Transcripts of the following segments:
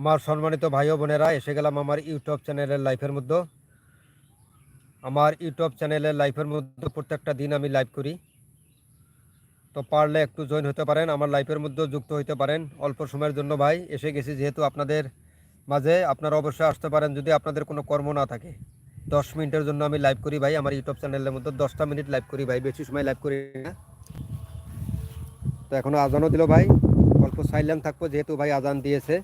আমার সম্মানিত ভাই বোনেরা, এসে গেলাম আমার ইউটিউব চ্যানেলের লাইফের মধ্যে। আমার ইউটিউব চ্যানেলের লাইফের মধ্যে প্রত্যেকটা দিন আমি লাইভ করি। তো পারলে একটু জয়েন হতে পারেন, আমার লাইফের মধ্যেও যুক্ত হতে পারেন। অল্প সময়ের জন্য ভাই, এসে গেছি যেহেতু আপনাদের মাঝে। আপনারা অবশ্যই আসতে পারেন যদি আপনাদের কোনো কর্ম না থাকে। দশ মিনিটের জন্য আমি লাইভ করি ভাই, আমার ইউটিউব চ্যানেলের মধ্যে দশটা মিনিট লাইভ করি ভাই, বেশি সময় লাইভ করি না। তো এখনও আজানও দিল ভাই, অল্প সাইলেন্ট থাকব যেহেতু ভাই আজান দিয়েছে।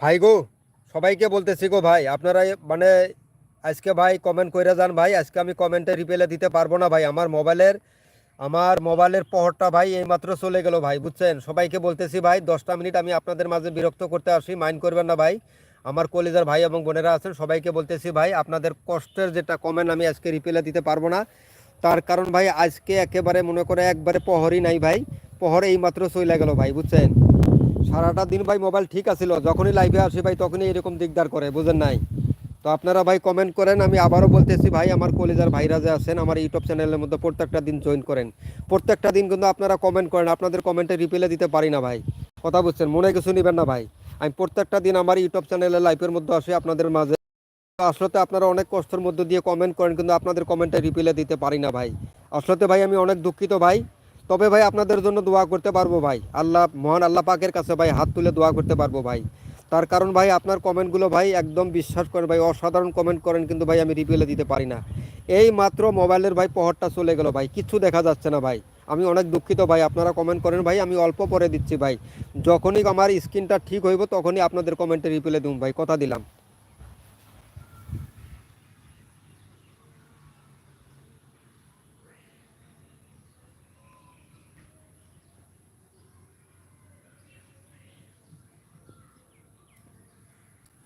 ভাই গো, সবাইকে বলতেছি গো ভাই, আপনারা মানে আজকে ভাই কমেন্ট করে যান ভাই, আজকে আমি কমেন্টে রিপ্লাই দিতে পারব না ভাই, আমার মোবাইলের আমার মোবাইলের পহরটা ভাই এইমাত্র চলে গেল ভাই, বুঝছেন? সবাইকে বলতেছি ভাই, দশটা মিনিট আমি আপনাদের মাঝে বিরক্ত করতে আসি মাইন্ড করবেন না ভাই। আমার কলেজের ভাই এবং বোনেরা আছেন, সবাইকে বলতেছি ভাই, আপনাদের কষ্টের যেটা কমেন্ট আমি আজকে রিপ্লাই দিতে পারব না। তার কারণ ভাই, আজকে একেবারে মনে করে একবারে প্রহরই নাই ভাই, প্রহর এইমাত্র চলে গেল ভাই, বুঝছেন? সারাটা দিন ভাই মোবাইল ঠিক আছিল, যখনই লাইভে আসি ভাই তখনই এরকম দিকদার করে, বুঝেন নাই? তো আপনারা ভাই কমেন্ট করেন, আমি আবারও বলতেছি ভাই, আমার কলেজার ভাইরা যে আছেন, আমার ইউটিউব চ্যানেলের মধ্যে প্রত্যেকটা দিন জয়েন করেন। প্রত্যেকটা দিন কিন্তু আপনারা কমেন্ট করেন, আপনাদের কমেন্টে রিপ্লাই দিতে পারি না ভাই। কথা বুঝছেন? মনে কিছু নেবেন না ভাই। আমি প্রত্যেকটা দিন আমার ইউটিউব চ্যানেলের লাইভের মধ্যে আসি, আপনাদের মাঝে। আসলে আপনারা অনেক কষ্টের মধ্যে দিয়ে কমেন্ট করেন, কিন্তু আপনাদের কমেন্টে রিপ্লাই দিতে পারি না ভাই। আসলে ভাই আমি অনেক দুঃখিত ভাই। তবে ভাই আপনাদের জন্য দোয়া করতে পারব ভাই। আল্লাহ, মহান আল্লাহ পাকের কাছে ভাই হাত তুলে দোয়া করতে পারব ভাই। তার কারণ ভাই আপনার কমেন্টগুলো ভাই একদম বিশ্বাস করেন ভাই, অসাধারণ কমেন্ট করেন কিন্তু ভাই আমি রিপ্লাই দিতে পারি না। এই মাত্র মোবাইলের ভাই পহরটা চলে গেল ভাই কিচ্ছু দেখা যাচ্ছে না ভাই। আমি অনেক দুঃখিত ভাই, আপনারা কমেন্ট করেন ভাই, আমি অল্প পরে দিচ্ছি ভাই। যখনই আমার স্ক্রিনটা ঠিক হইব তখনই আপনাদের কমেন্টে রিপ্লাই দিন ভাই, কথা দিলাম।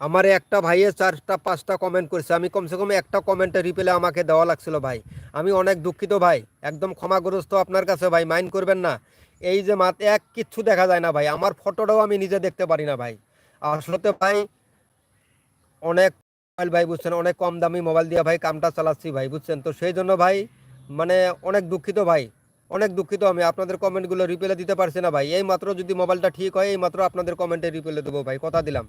আমার একটা ভাইয়ে চারটা, পাঁচটা কমেন্ট করেছে। আমি কমসে কম একটা কমেন্টে রিপ্লাই আমাকে দেওয়া লাগছিল ভাই। আমি অনেক দুঃখিত ভাই। একদম ক্ষমাগ্রস্ত আপনার কাছে ভাই মাইন্ড করবেন না। এই যে মাত, এক কিচ্ছু দেখা যায় না ভাই। আমার ফটোটাও আমি নিজে দেখতে পারি না ভাই। আসলে ভাই, অনেক মোবাইল ভাই, বুঝছেন? অনেক কম দামি মোবাইল দিয়ে ভাই কামটা চালাচ্ছি ভাই, বুঝছেন? তো সেই জন্য ভাই মানে অনেক দুঃখিত ভাই। অনেক দুঃখিত আমি। আপনাদের কমেন্টগুলো রিপ্লাই দিতে পারছি না ভাই। এই মাত্র যদি মোবাইলটা ঠিক হয়, এই মাত্র আপনাদের কমেন্টে রিপ্লাই দেবো ভাই। কথা দিলাম।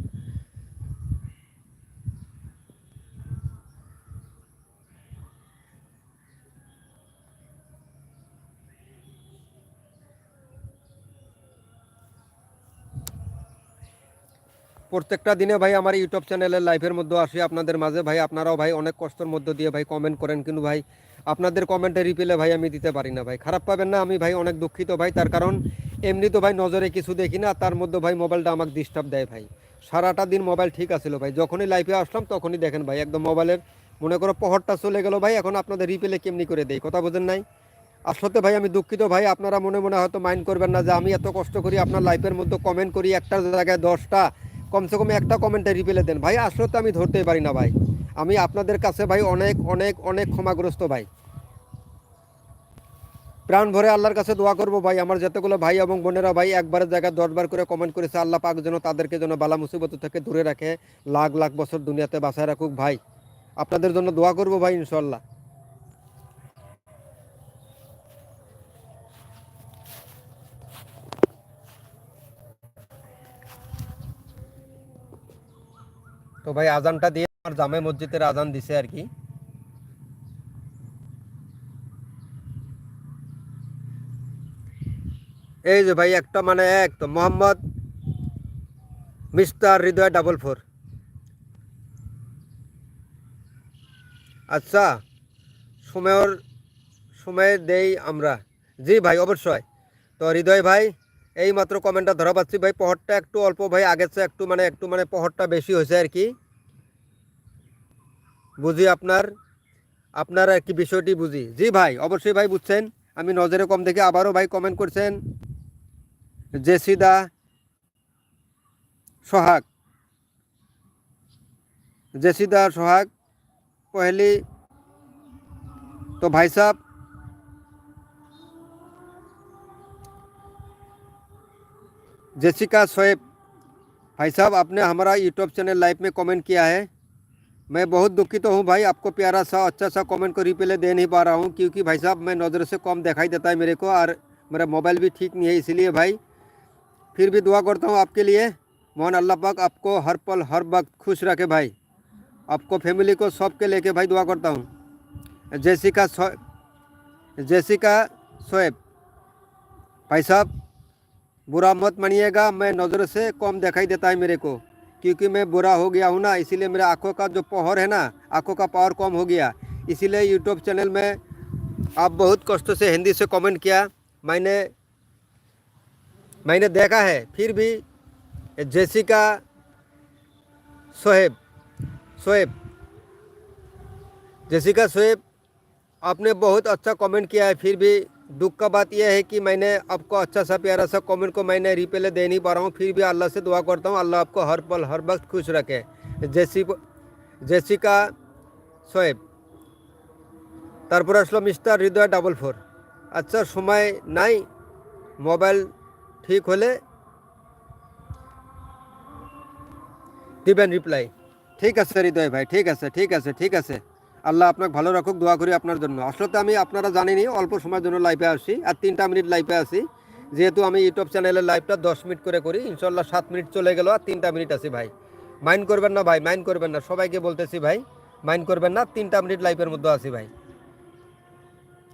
প্রত্যেকটা দিনে ভাই আমার ইউটিউব চ্যানেলের লাইভের মধ্যে আসি, আপনাদের মাঝে। ভাই, আপনারাও ভাই অনেক কষ্টের মধ্য দিয়ে ভাই কমেন্ট করেন, কিন্তু ভাই আপনাদের কমেন্টে রিপ্লে ভাই আমি দিতে পারি না ভাই। খারাপ পাবেন না, আমি ভাই অনেক দুঃখিত ভাই, তার কারণ এমনি তো ভাই নজরে কিছু দেখি না, তার মধ্যে ভাই মোবাইলটা আমাকে ডিস্টার্ব দেয় ভাই। সারাটা দিন মোবাইল ঠিক আছিল ভাই, যখনই লাইভে আসলাম তখনই দেখেন ভাই, একদম মোবাইলের মনে করো পহরটা চলে গেল ভাই, এখন আপনাদের রিপ্লে কেমনি করে দেই, কথা বোঝেন নাই? আসলে ভাই, আমি দুঃখিত ভাই, আপনারা মনে মনে হয়তো মাইন্ড করবেন না যে আমি এত কষ্ট করি, আপনার লাইফের মধ্যে কমেন্ট করি, একটা জায়গায় দশটা কমসে কম একটা কমেন্টে রিপ্লে দেন। ভাই, আসলে তো আমি ধরতেই পারি না ভাই। আমি আপনাদের কাছে ভাই অনেক অনেক অনেক ক্ষমাগ্রস্ত ভাই। প্রাণ ভরে আল্লাহর কাছে দোয়া করব ভাই, আমার যতগুলো ভাই এবং বোনেরা ভাই, একবারের জায়গায় দশবার করে কমেন্ট করেছে, আল্লাহ পাক যেন তাদেরকে যেন বালা মুসিবত থেকে দূরে রাখে, লাখ লাখ বছর দুনিয়াতে বাঁচায় রাখুক ভাই। আপনাদের জন্য দোয়া করব ভাই ইনশাল্লাহ তো ভাই আজানটা দিয়ে আমার জামে মসজিদের আজান দিছে আর কি। এই যে ভাই একটা মানে এক, তো Mohammad mister Hridoy double four আচ্ছা সময়ের, সময় দেই আমরা। জি ভাই, অবশ্যই। তো হৃদয় ভাই এই মাত্র কমেন্টটা ধরা পাচ্ছি। ভাই, পহরটা একটু অল্প, ভাই আগের চেয়ে একটু মানে একটু মানে পহরটা বেশি হয়েছে আর কি। বুঝি আপনার? আপনার আর কি বিষয়টি বুঝি? জি ভাই, অবশ্যই ভাই বুঝছেন। আমি নজরে কম দেখে আবারও ভাই কমেন্ট করছেন। জেসিদা সোহাগ। জেসিদা সোহাগ, পহেলি। তো ভাই সাহেব जेसिका शोएब भाई साहब, आपने हमारा यूट्यूब चैनल लाइव में कमेंट किया है। मैं बहुत दुखित हूँ भाई, आपको प्यारा सा अच्छा सा कमेंट को रिप्लाई दे नहीं पा रहा हूँ, क्योंकि भाई साहब, मैं नज़र से कम दिखाई देता है मेरे को, और मेरा मोबाइल भी ठीक नहीं है, इसीलिए भाई, फिर भी दुआ करता हूँ आपके लिए। मोहन, अल्लाह पाक आपको हर पल, हर वक्त खुश रखे भाई। आपको फैमिली को सबके लेके भाई दुआ करता हूँ। जैसिका सो, जैसिका शोएब भाई साहब बुरा मत मानिएगा, मैं नज़र से कम दिखाई देता है मेरे को। क्योंकि मैं बुरा हो गया हूँ ना, इसीलिए मेरे आँखों का जो पावर है ना, आँखों का पावर कम हो गया। इसीलिए यूट्यूब चैनल में आप बहुत कष्ट से हिंदी से कमेंट किया। मैंने मैंने देखा है, फिर भी जैसिका शोएब शोएब जैसिका शोएब आपने बहुत अच्छा कमेंट किया है, फिर भी दुख का बात यह है कि मैंने आपको अच्छा सा प्यारा सा कमेंट को मैंने रिप्ले दे नहीं पा रहा हूँ फिर भी अल्लाह से दुआ करता हूँ अल्लाह आपको हर पल हर वक्त खुश रखे जैसी জেসিকা সোয়েব তারপর আসলো মিস্টার হৃদয় ডাবল ফোর আচ্ছা সময় নাই মোবাইল ঠিক হলে দিবেন রিপ্লাই ঠিক আছে হৃদয় ভাই ঠিক আছে ঠিক আছে ঠিক আছে আল্লাহ আপনাকে ভালো রাখুক, দোয়া করি আপনার জন্য। আসলে আমি আপনারা জানেনই, অল্প সময়ের জন্য লাইভে আসি আর তিনটা মিনিট লাইভে আসি যেহেতু আমি ইউটিউব চ্যানেলের লাইভটা দশ মিনিট করে করি ইনশাল্লাহ সাত মিনিট চলে গেল আর তিনটা মিনিট আছি ভাই। মাইন্ড করবেন না ভাই মাইন্ড করবেন না। সবাইকে বলতেছি ভাই মাইন্ড করবেন না, তিনটা মিনিট লাইফের মধ্যে আছি ভাই।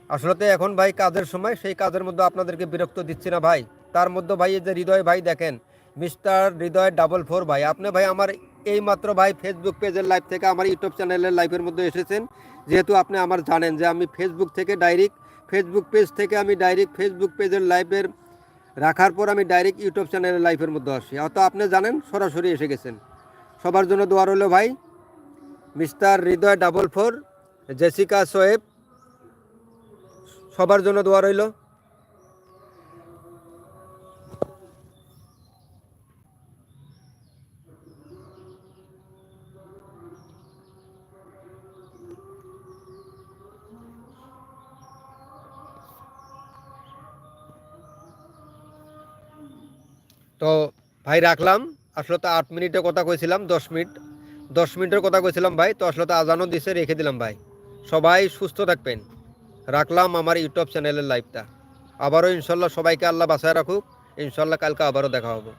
আসলে এখন ভাই কাজের সময়, সেই কাজের মধ্যে আপনাদেরকে বিরক্ত দিচ্ছি না ভাই। তার মধ্যে ভাই এই যে হৃদয় ভাই দেখেন, মিস্টার হৃদয় ডাবল ফোর ভাই। আপনি ভাই আমার এই মাত্র ভাই ফেসবুক পেজের লাইভ থেকে আমার ইউটিউব চ্যানেলের লাইভের মধ্যে এসেছেন। যেহেতু আপনি আমার জানেন যে আমি ফেসবুক থেকে ডাইরেক্ট ফেসবুক পেজ থেকে আমি ডাইরেক্ট ফেসবুক পেজের লাইভের রাখার পর আমি ডাইরেক্ট ইউটিউব চ্যানেলের লাইভের মধ্যে আসি। হয়তো আপনি জানেন, সরাসরি এসে গেছেন। সবার জন্য দোয়া রইল ভাই। Mister Hridoy double four Jessica Shoaib সবার জন্য দোয়া রইল। তো ভাই রাখলাম। আসলে তো আট মিনিটের কথা কইছিলাম, দশ মিনিট। দশ মিনিটের কথা কইছিলাম ভাই, তো আসলে তো আজানও দিছে, রেখে দিলাম ভাই। সবাই সুস্থ থাকবেন। রাখলাম আমার ইউটিউব চ্যানেলের লাইভটা আবারও ইনশাল্লাহ সবাইকে আল্লাহ বাসায় রাখুক। ইনশাল্লাহ কালকে আবারও দেখা হবে।